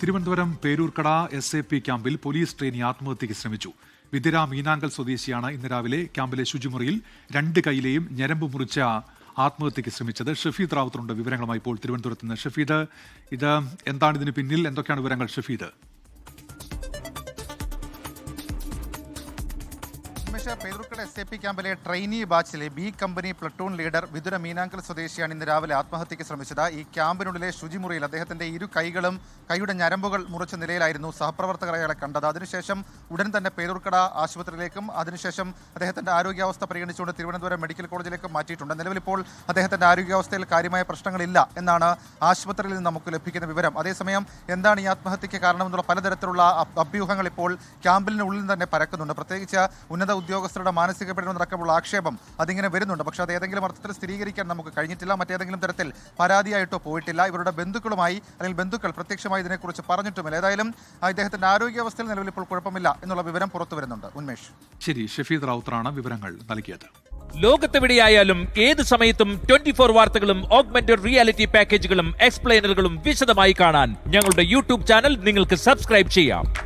Thiruvananthapuram Peroorkada S A P ക്യാമ്പിൽ police trainee ആത്മഹത്യയ്ക്ക് ശ്രമിച്ചു. വിതിര മീനാങ്കൽ സ്വദേശിയാണ് ഇന്ന് രാവിലെ ക്യാമ്പിലെ ശുചിമുറിയിൽ രണ്ട് കൈയിലെയും ഞരമ്പ് മുറിച്ച ആത്മഹത്യയ്ക്ക് ശ്രമിച്ചത്. ഷഫീദ് റാവത്തറുണ്ട് വിവരങ്ങളുമായി ഇപ്പോൾ തിരുവനന്തപുരത്ത് നിന്ന്. ഷഫീദ് ഇത് എന്താണ് ഇതിന് പിന്നിൽ? എന്തൊക്കെയാണ് വിവരങ്ങൾ ഷഫീദ്? ഉന്മേഷ പേരൂർക്കട എസ് എ പി ക്യാമ്പിലെ trainee ബാച്ചിലെ B company platoon leader Vithura Meenankal സ്വദേശിയാണ് ഇന്ന് രാവിലെ ആത്മഹത്യയ്ക്ക് ശ്രമിച്ചത്. ഈ ക്യാമ്പിനുള്ളിലെ ശുചിമുറിയിൽ അദ്ദേഹത്തിന്റെ ഇരു കൈകളും കൈയുടെ ഞരമ്പുകൾ മുറിച്ച നിലയിലായിരുന്നു സഹപ്രവർത്തകർ അയാളെ കണ്ടത്. അതിനുശേഷം ഉടൻ തന്നെ പേരൂർക്കട ആശുപത്രിയിലേക്കും അതിനുശേഷം അദ്ദേഹത്തിന്റെ ആരോഗ്യാവസ്ഥ പരിഗണിച്ചുകൊണ്ട് തിരുവനന്തപുരം മെഡിക്കൽ കോളേജിലേക്ക് മാറ്റിയിട്ടുണ്ട്. നിലവിൽ ഇപ്പോൾ അദ്ദേഹത്തിന്റെ ആരോഗ്യാവസ്ഥയിൽ കാര്യമായ പ്രശ്നങ്ങളില്ല എന്നാണ് ആശുപത്രിയിൽ നിന്ന് നമുക്ക് ലഭിക്കുന്ന വിവരം. അതേസമയം എന്താണ് ഈ ആത്മഹത്യയ്ക്ക് കാരണമെന്നുള്ള പലതരത്തിലുള്ള അഭ്- അഭ്യൂഹങ്ങൾ ഇപ്പോൾ ക്യാമ്പിനുള്ളിൽ തന്നെ പരക്കുന്നുണ്ട്. പ്രത്യേകിച്ച് ഉന്നത ഉദ്യോഗസ്ഥരുടെ മാനസിക പീഡനമടക്കമുള്ള ആക്ഷേപം അതിങ്ങനെ വരുന്നുണ്ട്. പക്ഷേ അത് ഏതെങ്കിലും അർത്ഥത്തിൽ സ്ഥിരീകരിക്കാൻ നമുക്ക് കഴിഞ്ഞിട്ടില്ല. മറ്റേതെങ്കിലും തരത്തിൽ പരാതിയായിട്ടോ പോയിട്ടില്ല. ഇവരുടെ ബന്ധുക്കളുമായി അല്ലെങ്കിൽ ബന്ധുക്കൾ പ്രത്യക്ഷമായി ഇതിനെക്കുറിച്ച് പറഞ്ഞിട്ടുമില്ല. ഏതായാലും ഇദ്ദേഹത്തിന്റെ ആരോഗ്യാവസ്ഥയിൽ നിലവിൽ ഇപ്പോൾ കുഴപ്പമില്ല എന്നുള്ള വിവരം പുറത്തു വരുന്നുണ്ട്. ഉന്മേഷ്. ശരി ഷഫീദ് റാവുത്തറാണ് വിവരങ്ങൾ നൽകിയത്. ലോകത്തെവിടെയായാലും ഏത് സമയത്തും ട്വന്റി ഫോർ വാർത്തകളും ഓഗ്മെന്റഡ് റിയാലിറ്റി പാക്കേജുകളും എക്സ്പ്ലെയിനറുകളും വിശദമായി കാണാൻ ഞങ്ങളുടെ യൂട്യൂബ് ചാനൽ നിങ്ങൾക്ക് സബ്സ്ക്രൈബ് ചെയ്യാം.